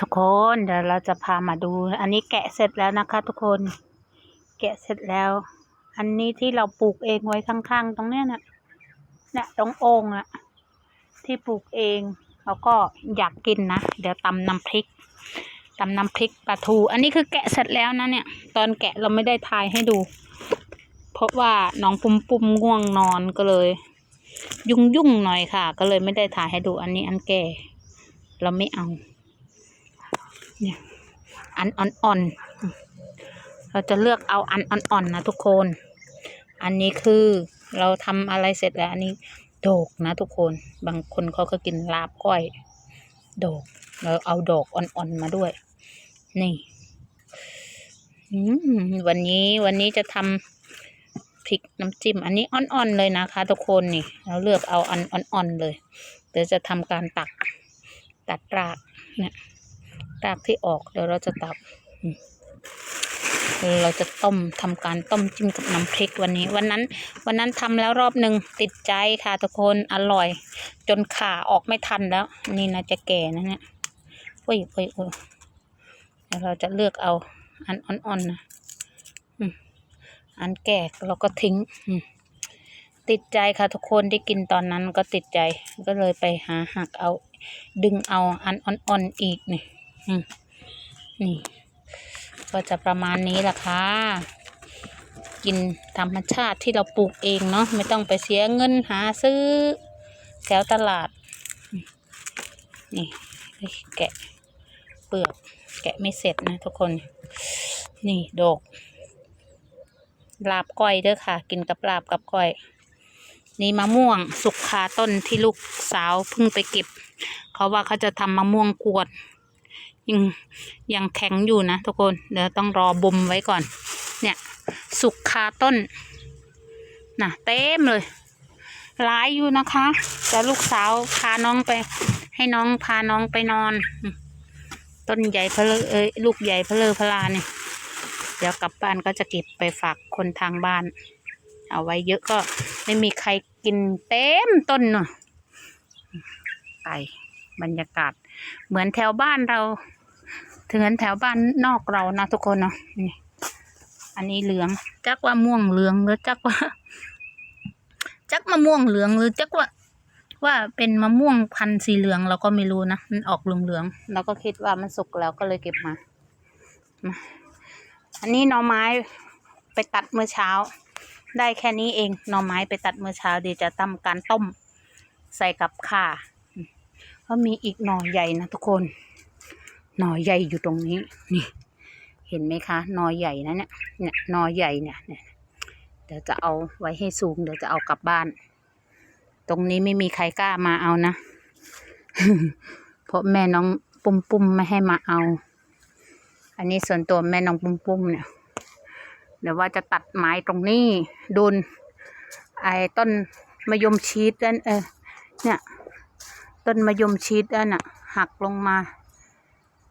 ทุกคนเดี๋ยวเราจะพามาดู อันนี้แกะเสร็จแล้วนะคะ ทุกคน แกะเสร็จแล้ว อันนี้ที่เราปลูกเองไว้ข้างๆ ตรงเนี้ยน่ะเนี่ยตรงโอ่งอะที่ปลูกเองแล้วก็อยากกินนะ เดี๋ยวตำน้ำพริกตำน้ำพริกปลาทู อันนี้คือแกะเสร็จแล้วนะเนี่ย ตอนแกะเราไม่ได้ทายให้ดู เพราะว่าน้องปุ่มปุ่มง่วงนอนก็เลย ยุ่งยุ่งๆหน่อยค่ะ ก็เลยไม่ได้ถ่ายให้ดูอันนี้อันแก่ เราไม่เอา เนี่ยอันอ่อนๆ เราจะเลือกเอาอันอ่อนๆนะทุกคน อันนี้คือเราทำอะไรเสร็จแล้วอันนี้โดกนะทุกคน บางคนเขาก็กินลาบก้อย โดก เราเอาดอกอ่อนๆมาด้วย นี่วันนี้วันนี้จะทำพริกน้ำจิ้ม อันนี้อ่อนๆเลยนะคะ ทุกคนนี่ เราเลือกเอาอันอ่อนๆเลย เดี๋ยวจะทำการตักตัดรากเนี่ย รากที่ออกเดี๋ยวเราจะตับเราจะต้มทำการต้มจิ้มกับน้ำพริกวันนี้ วันนั้น วันนั้นทำแล้วรอบหนึ่งติดใจค่ะทุกคนอร่อย จนขาออกไม่ทันแล้ว นี่นะจะแก่นะเนี่ยโอ้ยโอ้ยโอ้ยเดี๋ยวเราจะเลือกเอา อันอ่อนๆนะอันแก่เราก็ทิ้งติดใจค่ะทุกคนที่กินตอนนั้นก็ติดใจก็เลยไปหาหักเอา ดึงเอาอันอ่อนๆออีกนี่ นี่ ก็จะประมาณนี้แหละค่ะ กินธรรมชาติที่เราปลูกเองเนาะไม่ต้องไปเสียเงินหาซื้อแถวตลาด นี่แกะเปลือกแกะไม่เสร็จนะทุกคน นี่ดอกลาบก้อยเด้อค่ะ กินกับลาบกับก้อย นี่มะม่วงสุกคาต้นที่ลูกสาวเพิ่งไปเก็บ เขาว่าเขาจะทำมะม่วงกวน ยังยังแข็งอยู่นะทุกคนเดี๋ยวต้องรอบ่มไว้ก่อน เนี่ย สุกคาต้นน่ะเต็มเลยร้ายอยู่นะคะแต่ลูกสาวพาน้องไป ให้น้องพาน้องไปนอน ต้นใหญ่เพลอเอ้ยลูกใหญ่เพลอพลาเนี่ยเดี๋ยวกลับบ้านก็จะเก็บไปฝากคนทางบ้าน เอาไว้เยอะก็ไม่มีใครกินเต็มต้นเนาะไปบรรยากาศเหมือนแถวบ้านเรา ถึงแถวบ้านนอกเรานะทุกคนเนาะนี่อันนี้เหลืองจักว่าม่วงเหลืองหรือจักว่า จักมะม่วงเหลืองหรือจักว่า ว่าเป็นมะม่วงพันธุ์สีเหลืองเราก็ไม่รู้นะมันออกเหลืองๆเราก็คิดว่ามันสุกแล้วก็เลยเก็บมาอันนี้หน่อไม้ไปตัดเมื่อเช้า ได้แค่นี้เองหน่อไม้ไปตัดเมื่อเช้าเดี๋ยวจะทำการต้ม ใส่กับข่าก็มีอีกหน่อใหญ่นะทุกคน นอใหญ่อยู่ตรงนี้ นี่ เห็นไหมคะนอใหญ่นะเนี่ยเนี่ยนอใหญ่เนี่ยเนี่ยเดี๋ยวจะเอาไว้ให้สูงเดี๋ยวจะเอากลับบ้าน ตรงนี้ไม่มีใครกล้ามาเอานะเพราะแม่น้องปุ้มปุ้มไม่ให้มาเอา อันนี้ส่วนตัวแม่น้องปุ้มปุ้มเนี่ยเดี๋ยวว่าจะตัดไม้ตรงนี้โดนไอ้ต้นมะยมชีสนั่นเออเนี่ย ต้นมะยมชีสนั่นน่ะหักลงมา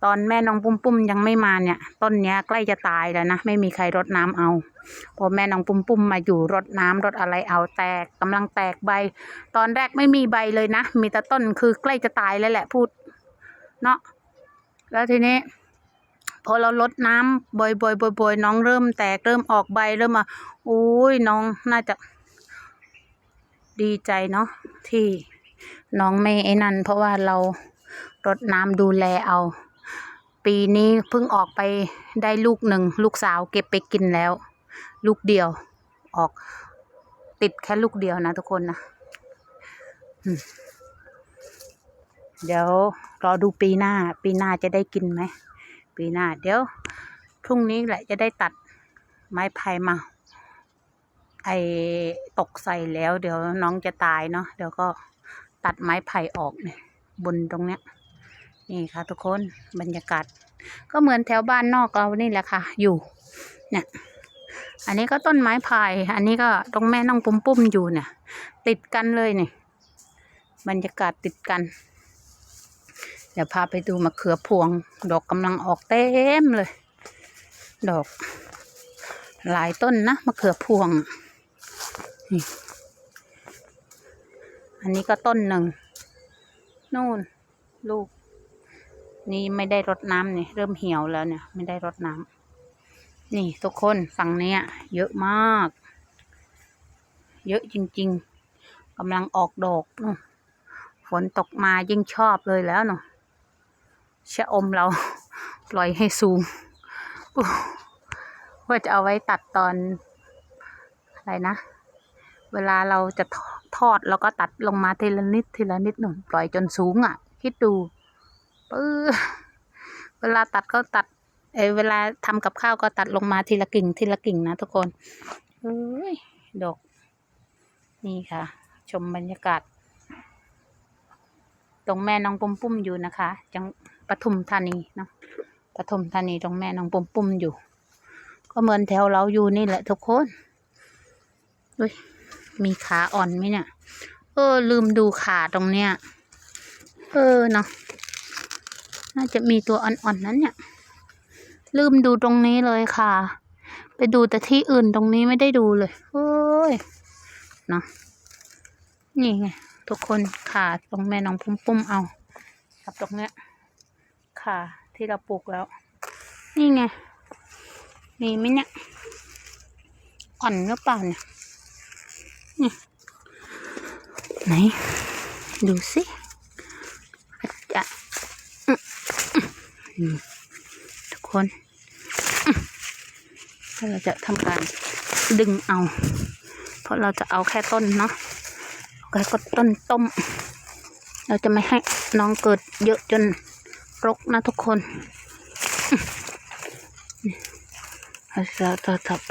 ตอนแม่น้องปุ้มปุ้มยังไม่มาเนี่ย ต้นเนี้ยใกล้จะตายแล้วนะไม่มีใครรดน้ำเอาพอแม่น้องปุ้มปุ้มมาอยู่รดน้ำรดอะไรเอาแตกกำลังแตกใบ ตอนแรกไม่มีใบเลยนะมีแต่ต้นคือใกล้จะตายแล้วแหละพูดเนาะแล้วทีนี้พอเราลดน้ำบ่อยๆบ่อยๆน้องเริ่มแตกเริ่มออกใบเริ่มมาโอ้ยน้องน่าจะดีใจเนาะที่น้องไม่ไอ้นั่นเพราะว่าเรารดน้ำดูแลเอา ปีนี้เพิ่งออกไปได้ลูกหนึ่ง ลูกสาวเก็บไปกินแล้ว ลูกเดียว ออกติดแค่ลูกเดียวนะทุกคนนะเดี๋ยวรอดูปีหน้า ปีหน้าจะได้กินไหม ปีหน้า เดี๋ยวพรุ่งนี้แหละจะได้ตัดไม้ไผ่มา ไอตกใส่แล้ว เดี๋ยวน้องจะตายเนาะเดี๋ยวก็ตัดไม้ไผ่ออกเนี่ยบนตรงเนี้ย นี่ค่ะ ทุกคนบรรยากาศ ก็เหมือนแถวบ้านนอกเรานี่แหละค่ะ อยู่เนี่ยอันนี้ก็ต้นไม้ไผ่อันนี้ก็ตรงแม่น้องปุ้มปุ้มอยู่เนี่ย ติดกันเลยเนี่ยบรรยากาศติดกัน เดี๋ยวพาไปดูมะเขือพวง ดอกกำลังออกเต็มเลย ดอก หลายต้นนะมะเขือพวงนี่อันนี้ก็ต้นหนึ่งนู่น ลูก นี่ไม่ได้รดน้ำเนี่ยเริ่มเหี่ยวแล้วเนี่ย ไม่ได้รดน้ำนี่ทุกคนฝั่งเนี้ย เยอะมาก เยอะจริง ๆกำลังออกดอกนู่นฝนตกมายิ่งชอบเลยแล้วเนาะชะอมเรา ปล่อยให้สูงว่าจะเอาไว้ตัดตอน อะไรนะ เวลาเราจะทอดแล้วก็ตัดลงมาทีละนิดทีละนิดหนุนปล่อยจนสูงอะ คิดดู ปื้อเวลาตัดก็ตัดเอเวลาทำกับข้าวก็ตัดลงมาทีละกิ่งทีละกิ่งนะทุกคนเอ้ยดอก นี่ค่ะ ชมบรรยากาศ ตรงแม่น้องปุ้มปุ้มอยู่นะคะ จังปทุมธานีเนาะปทุมธานีตรงแม่น้องปุ้มปุ้มอยู่ ก็เหมือนแถวเราอยู่นี่แหละทุกคนอุ้ยมีขาอ่อนไหมเนี่ย เออ ลืมดูขาตรงเนี้ย เออเนาะ น่าจะมีตัวอ่อนๆนั้นเนี่ย ลืมดูตรงนี้เลยค่ะ ไปดูแต่ที่อื่นตรงนี้ไม่ได้ดูเลยโอ้ยเนาะนี่ไงทุกคนขาตรงแม่น้องปุ้มปุ้มเอากับตรงเนี้ยขาที่เราปลูกแล้ว นี่ไงมีไหมเนี่ยอ่อนหรือเปล่าเนี่ยนี่ไหนดูสิอาจจะอืมอืม ทุกคน เราจะทำการดึงเอา เพราะเราจะเอาแค่ต้นเนาะเอาแค่ก็ต้นต้ม เราจะไม่ให้น้องเกิดเยอะจนรกนะทุกคนเราจะจะไป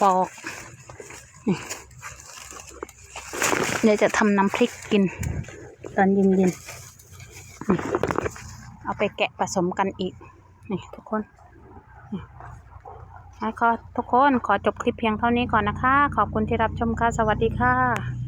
ปอก เดี๋ยวจะทำน้ำพริกกิน ตอนเย็นๆ เอาไปแกะผสมกันอีก นี่ทุกคนนี่ขอทุกคนขอจบคลิปเพียงเท่านี้ก่อนนะคะ ขอบคุณที่รับชมค่ะ สวัสดีค่ะ